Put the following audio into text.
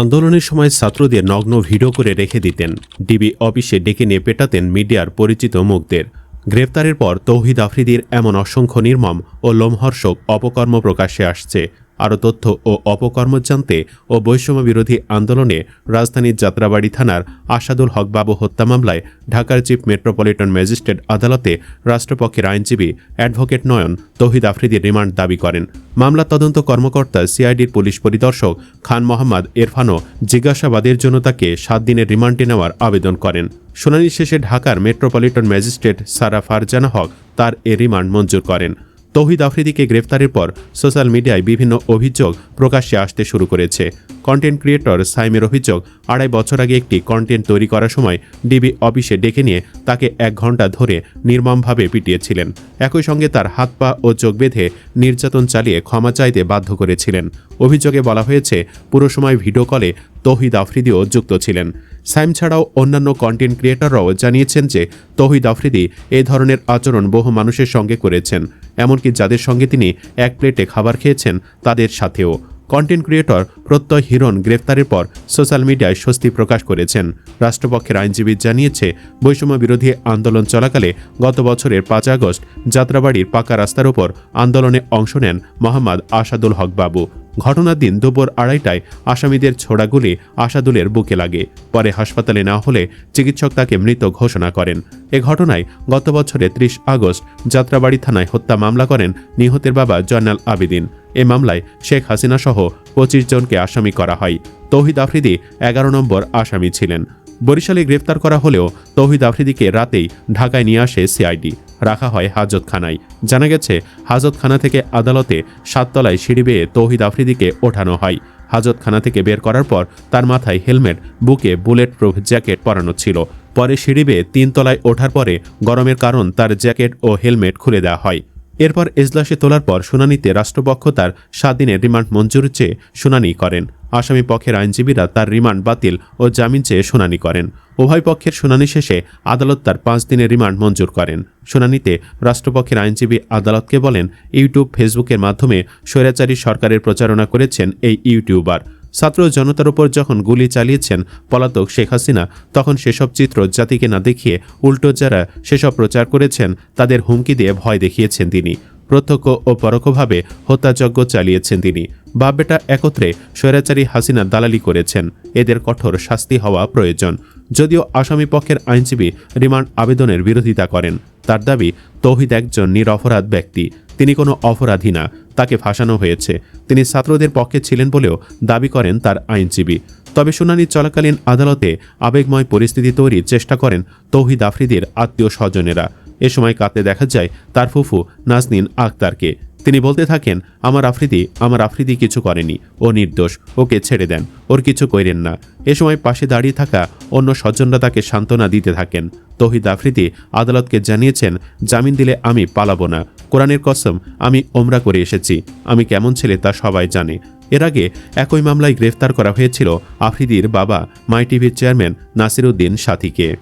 আন্দোলনের সময় ছাত্রদের নগ্ন ভিডিও করে রেখে দিতেন। ডিবি অফিসে ডেকে নিয়ে পেটাতেন মিডিয়ার পরিচিত মুখদের। গ্রেপ্তারের পর তৌহিদ আফ্রিদির এমন অসংখ্য নির্মম ও লোমহর্ষক অপকর্ম প্রকাশ্যে আসছে। আরও তথ্য ও অপকর্ম জানতে ও বৈষম্য বিরোধী আন্দোলনে রাজধানীর যাত্রাবাড়ি থানার আসাদুল হক বাবু হত্যা মামলায় ঢাকার চিফ মেট্রোপলিটন ম্যাজিস্ট্রেট আদালতে রাষ্ট্রপক্ষের আইনজীবী অ্যাডভোকেট নয়ন তৌহিদ আফ্রিদির রিমান্ড দাবি করেন। মামলা তদন্ত কর্মকর্তা সিআইডির পুলিশ পরিদর্শক খান মোহাম্মদ এরফানও জিজ্ঞাসাবাদের জন্য তাকে সাত দিনের রিমান্ডে নেওয়ার আবেদন করেন। শুনানি শেষে ঢাকার মেট্রোপলিটন ম্যাজিস্ট্রেট সারা ফারজানা হক তার এ রিমান্ড মঞ্জুর করেন। তৌহিদ আফ্রিদিকে গ্রেফতারের পর সোশ্যাল মিডিয়ায় বিভিন্ন অভিযোগ প্রকাশ্যে আসতে শুরু করেছে। কন্টেন্ট ক্রিয়েটর সাইমের অভিযোগ, আড়াই বছর আগে একটি কন্টেন্ট তৈরি করার সময় ডিবি অফিসে ডেকে নিয়ে তাকে এক ঘণ্টা ধরে নির্মমভাবে পিটিয়েছিলেন। একই সঙ্গে তার হাত পা ও চোখ বেঁধে নির্যাতন চালিয়ে ক্ষমা চাইতে বাধ্য করেছিলেন। অভিযোগে বলা হয়েছে, পুরো সময় ভিডিও কলে তৌহিদ আফ্রিদিও যুক্ত ছিলেন। সাইম ছাড়াও অন্যান্য কন্টেন্ট ক্রিয়েটররাও জানিয়েছেন যে, তৌহিদ আফ্রিদি এই ধরনের আচরণ বহু মানুষের সঙ্গে করেছেন, এমনকি যাদের সঙ্গে তিনি এক প্লেটে খাবার খেয়েছেন, তাদের সাথেও। কন্টেন্ট ক্রিয়েটর প্রত্যয় হিরণ গ্রেফতারের পর সোশ্যাল মিডিয়ায় স্বস্তি প্রকাশ করেছেন। রাষ্ট্রপক্ষের আইনজীবী জানিয়েছে, বৈষম্য বিরোধী আন্দোলন চলাকালে গত বছরের পাঁচ আগস্ট যাত্রাবাড়ির পাকা রাস্তার ওপর আন্দোলনে অংশ নেন মোহাম্মদ আসাদুল হক বাবু। ঘটনার দিন দুপুর আড়াইটায় আসামিদের ছোড়াগুলি আসাদুলের বুকে লাগে। পরে হাসপাতালে না হলে চিকিৎসক তাকে মৃত ঘোষণা করেন। এ ঘটনায় গত বছরে ত্রিশ আগস্ট যাত্রাবাড়ি থানায় হত্যা মামলা করেন নিহতের বাবা জয়নাল আবেদিন। এ মামলায় শেখ হাসিনা সহ পঁচিশ জনকে আসামি করা হয়। তৌহিদ আফ্রিদি এগারো নম্বর আসামি ছিলেন। বরিশালে গ্রেফতার করা হলেও তৌহিদ আফ্রিদিকে রাতেই ঢাকায় নিয়ে আসে সিআইডি। রাখা হয় হাজতখানায়। জানা গেছে, হাজতখানা থেকে আদালতে সাততলায় সিঁড়ি বেয়ে তৌহিদ আফ্রিদিকে ওঠানো হয়। হাজতখানা থেকে বের করার পর তার মাথায় হেলমেট, বুকে বুলেট প্রুফ জ্যাকেট পরানো ছিল। পরে সিঁড়ি বেয়ে তিনতলায় ওঠার পরে গরমের কারণ তার জ্যাকেট ও হেলমেট খুলে দেওয়া হয়। এরপর এজলাসে তোলার পর শুনানিতে রাষ্ট্রপক্ষ তার সাত দিনের রিমান্ড মঞ্জুর চেয়ে শুনানি করেন। আসামি পক্ষের আইনজীবীরা তার রিমান্ড বাতিল ও জামিন চেয়ে শুনানি করেন। উভয় পক্ষের শুনানি শেষে আদালত তার পাঁচ দিনের রিমান্ড মঞ্জুর করেন। শুনানিতে রাষ্ট্রপক্ষের আইনজীবী আদালতকে বলেন, ইউটিউব, ফেসবুকের মাধ্যমে স্বৈরাচারী সরকারের প্রচারণা করেছেন এই ইউটিউবার। ছাত্র জনতার উপর যখন গুলি চালিয়েছেন পলাতক শেখ হাসিনা, তখন সেসব চিত্র জাতিকে না দেখিয়ে উল্টো যারা সেসব প্রচার করেছেন, তাদের হুমকি দিয়ে ভয় দেখিয়েছেন তিনি। প্রত্যক্ষ ও পরোক্ষভাবে হত্যাযজ্ঞ চালিয়েছেন তিনি। বাপ বেটা একত্রে স্বৈরাচারী হাসিনা দালালি করেছেন। এদের কঠোর শাস্তি হওয়া প্রয়োজন। যদিও আসামি পক্ষের আইনজীবী রিমান্ড আবেদনের বিরোধিতা করেন। তার দাবি, তৌহিদ একজন নিরপরাধ ব্যক্তি। তিনি কোনো অপরাধী না। তাকে ফাঁসানো হয়েছে। তিনি ছাত্রদের পক্ষে ছিলেন বলেও দাবি করেন তার আইনজীবী। তবে শুনানি চলাকালীন আদালতে আবেগময় পরিস্থিতি তৈরির চেষ্টা করেন তৌহিদ আফ্রিদির আত্মীয় স্বজনেরা এ সময় কাতে দেখা যায় তার ফুফু নাজনিন আক্তারকে। তিনি বলতে থাকেন, আমার আফ্রিদি আমার আফ্রিদি কিছু করেনি। ও নির্দোষ, ওকে ছেড়ে দেন। ওর কিছু কইরেন না। এ সময় পাশে দাঁড়িয়ে থাকা অন্য স্বজনরা তাকে সান্ত্বনা দিতে থাকেন। তহিদ আফ্রিদি আদালতকে জানিয়েছেন, জামিন দিলে আমি পালাবো না। কোরআনের কসম, আমি ওমরা করে এসেছি। আমি কেমন ছেলে তা সবাই জানে। এর আগে একই মামলায় গ্রেফতার করা হয়েছিল আফ্রিদির বাবা, মাই টিভির চেয়ারম্যান নাসিরুদ্দিন সাথীকে।